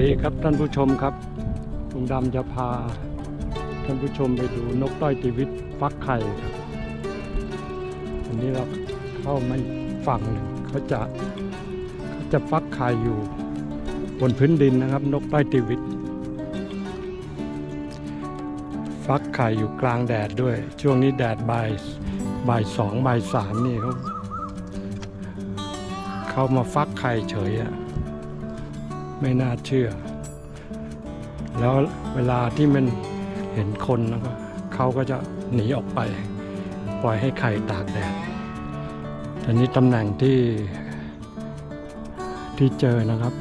สวัสดีครับท่านผู้ชมครับลุงดำจะพา ท่านผู้ชมไปดูนกต้อยชีวิตฟักไข่ครับอันนี้เราเข้าไมาอีกฝั่งหนึ่งเขาจะเขาจะฟักไข่อยู่บนพื้นดินนะครับ นกต้อยชีวิต ฟักไข่อยู่กลางแดดด้วย ช่วงนี้แดดบ่ายบ่ายสองบ่ายสามนี่เขาเขามาฟักไข่เฉยอะ ไม่น่าเชื่อ แล้วเวลาที่มันเห็นคนแล้วก็เขาก็จะหนีออกไป ปล่อยให้ไข่ตากแดดแต่นี้ตำแหน่งที่ที่เจอนะครับ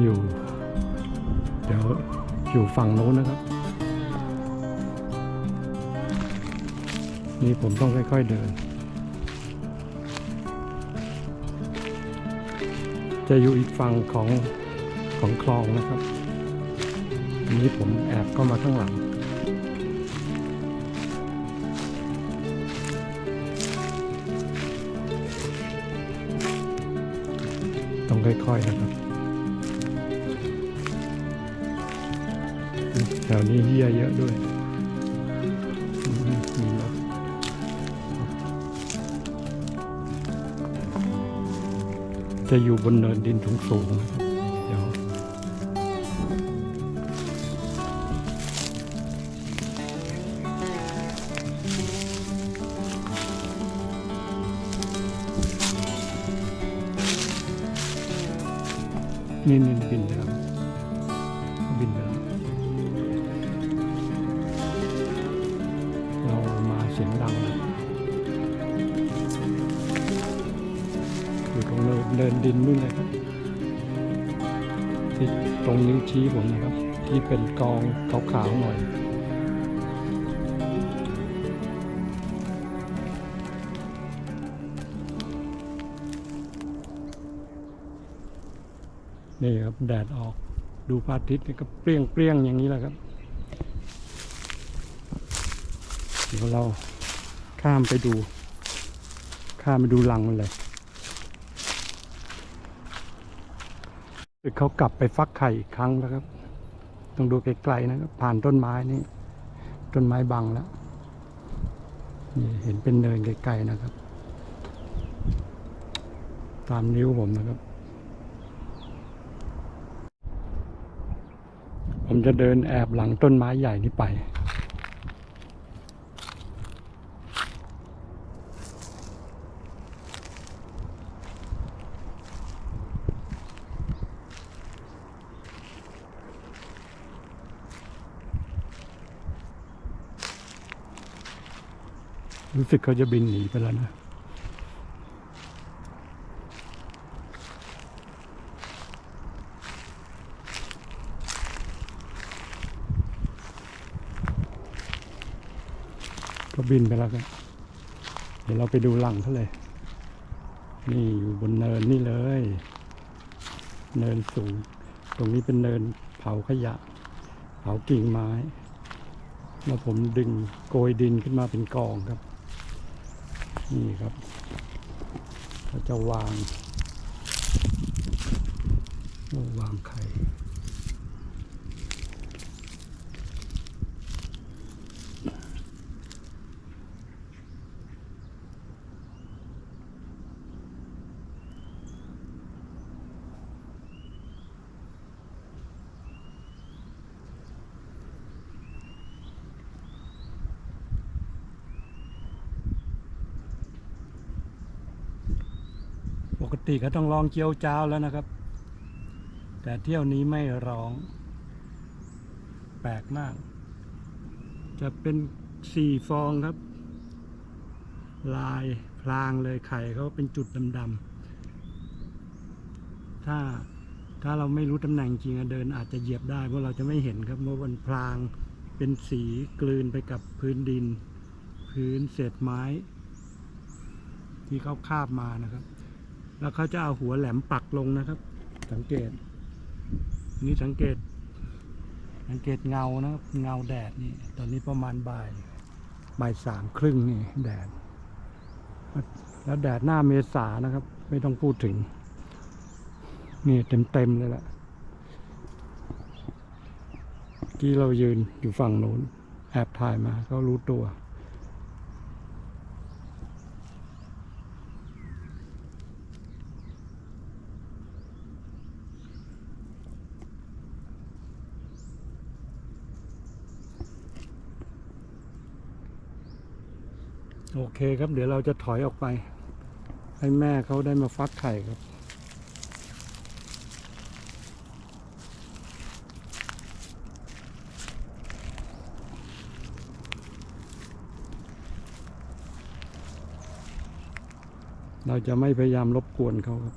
อยู่ เดี๋ยวอยู่ฝั่งโน้นนะครับ นี่ผมต้องค่อยๆเดิน จะอยู่อีกฝั่งของของคลองนะครับอันนี้ผมแอบเข้ามาข้างหลัง ต้องค่อยๆนะครับ แถวนี้เฮียเยอะด้วย จะอยู่บนเนินดินสูงๆนะครับเดี๋ยวนี่นี่บินไปแล้วบินไปแล้ว ดินนู่นเลยครับที่ตรงนิ้วชี้ผมนะครับ ที่เป็นกองขาวๆหน่อยนี่ครับแดดออกดูพระอาทิตย์ก็เปรี้ยงเปรี้ยงๆอย่างนี้แหละครับ เดี๋ยวเราข้ามไปดู ข้ามไปดูรังมันเลย เขากลับไปฟักไข่อีกครั้งแล้วครับ ต้องดูไกลๆนะครับ ผ่านต้นไม้นี่ ต้นไม้บังแล้วนี่เห็นเป็นเนินไกลๆนะครับ ตามนิ้วผมนะครับ ผมจะเดินแอบหลังต้นไม้ใหญ่นี้ไป รู้สึกเขาจะบินหนีไปแล้วนะก็บินไปแล้วกันเดี๋ยวเราไปดูหลังเขาเลย นี่อยู่บนเนินนี่เลย เนินสูง ตรงนี้เป็นเนินเผาขยะ เผากิ่งไม้ แล้วผมดึงโกยดินขึ้นมาเป็นกองครับ นี่ครับเขาจะวาง วางไข่ กติเขาต้องร้องเจียวจ้าวแล้วนะครับ แต่เที่ยวนี้ไม่ร้อง แปลกมาก จะเป็นสี่ฟองครับ ลายพลางเลยไข่เขาเป็นจุดดำๆถ้าถ้าเราไม่รู้ตำแหน่งจริงเดินอาจจะเหยียบได้เพราะเราจะไม่เห็นครับเพราะมันพลางเป็นสีกลืนไปกับพื้นดิน พื้นเศษไม้ ที่เขาคาบมานะครับ แล้วเขาจะเอาหัวแหลมปักลงนะครับ สังเกต นี่สังเกต สังเกตเงานะครับเงาแดดนี่ ตอนนี้ประมาณบ่ายบ่ายสามครึ่งนี่แดด แล้วแดดหน้าเมษานะครับ ไม่ต้องพูดถึง นี่เต็มเต็มเลยล่ะที่เรายืนอยู่ฝั่งโน้นแอบถ่ายมาก็รู้ตัว โอเคครับ เดี๋ยวเราจะถอยออกไป ให้แม่เขาได้มาฟักไข่ครับ เราจะไม่พยายามรบกวนเขาครับ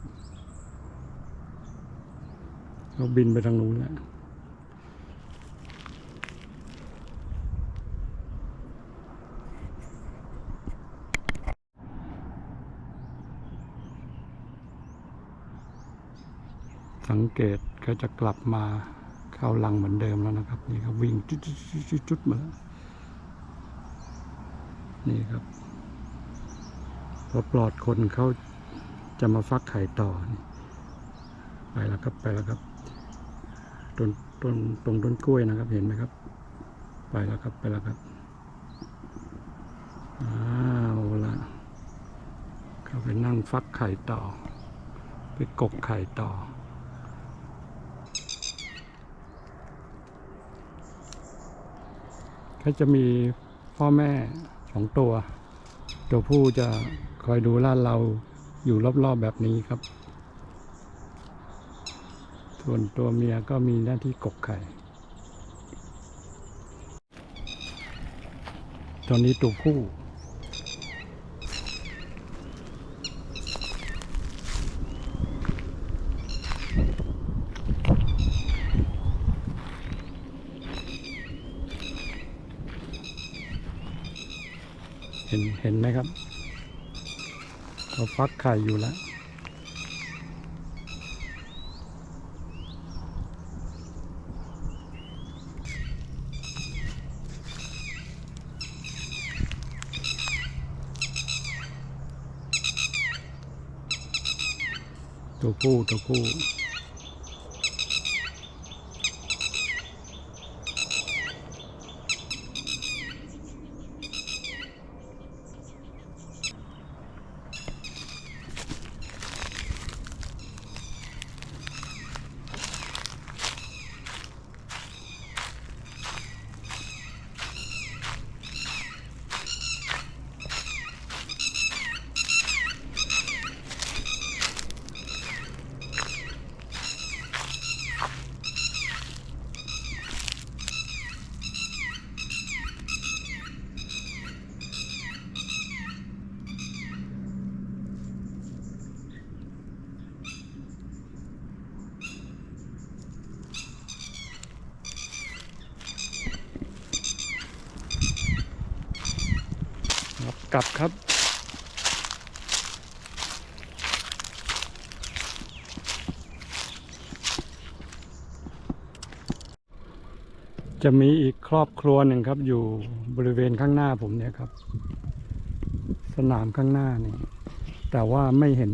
เขาบินไปทางนู้นแล้ว สังเกตก็จะกลับมาเข้ารังเหมือนเดิมแล้วนะครับ นี่ครับวิ่งจุดๆๆจุดๆมาแล้วนี่ครับพอปลอดคนเขาจะมาฟักไข่ต่อนี่ไปแล้วครับไปแล้วครับต้นต้นตรงต้นกล้วยนะครับ เห็นไหมครับ ไปแล้วครับไปแล้วครับอ้าวละเขาไปนั่งฟักไข่ต่อ ไปกกไข่ต่อ ก็จะมีพ่อแม่สองตัว ตัวผู้จะคอยดูลาดเราอยู่รอบๆแบบนี้ครับ ส่วนตัวเมียก็มีหน้าที่กกไข่ตอนนี้ตัวผู้ ห็นเห็นไหมครับเขาฟักไข่อยู่แล้วตัวผู้ตัวผู้ กลับครับ จะมีอีกครอบครัวหนึ่งครับ อยู่บริเวณข้างหน้าผมเนี่ยครับ สนามข้างหน้านี่ แต่ว่าไม่เห็น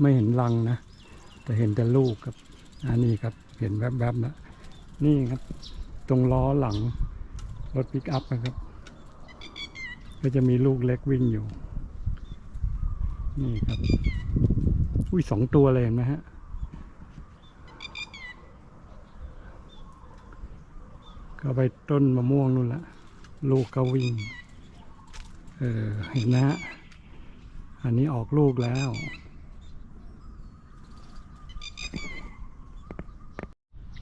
ไม่เห็นรังนะ แต่เห็นแต่ลูกครับอันนี้ครับ เห็นแวบๆนะนี่ครับ ตรงล้อหลังรถปิกอัพนะครับ ก็จะมีลูกเล็กวิ่งอยู่ นี่ครับ อุ้ยสองตัวเลยเห็นไหมฮะ ก็ไปต้นมะม่วงนู่นละ ลูกก็วิ่ง เออเห็นนะฮะ อันนี้ออกลูกแล้ว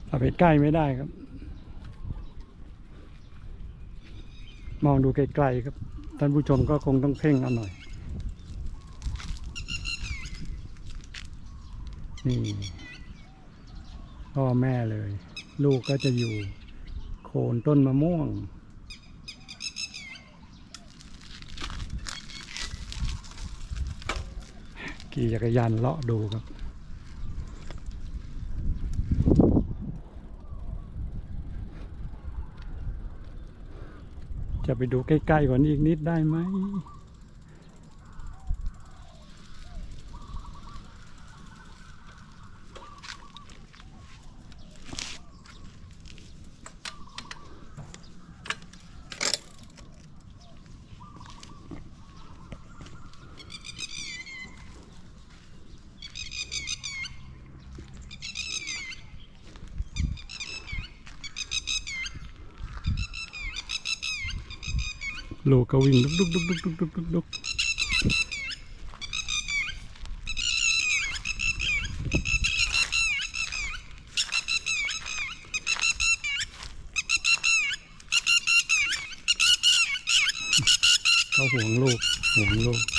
เอาไปใกล้ไม่ได้ครับ มองดูไกลๆครับ ท่านผู้ชมก็คงต้องเพ่งเอาหน่อย นี่ พ่อแม่เลย ลูกก็จะอยู่โคนต้นมะม่วง ขี่จักรยานเลาะดูครับ จะไปดูใกล้ๆกว่านี้อีกนิดได้ไหม โลก็วิ่งดุกดุกดุกดุกดุกดุกดุกเขาห่วงลูกห่วงลูก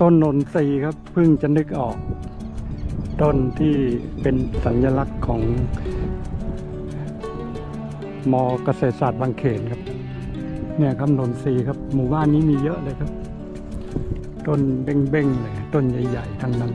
ต้นนนทรีครับเพิ่งจะนึกออก ต้นที่เป็นสัญลักษณ์ของมอเกษตรศาสตร์บางเขนครับ เนี่ยครับนนทรีครับ หมู่บ้านนี้มีเยอะเลยครับ ต้นเบ้งๆเลยต้นใหญ่ ๆ ทั้งนั้น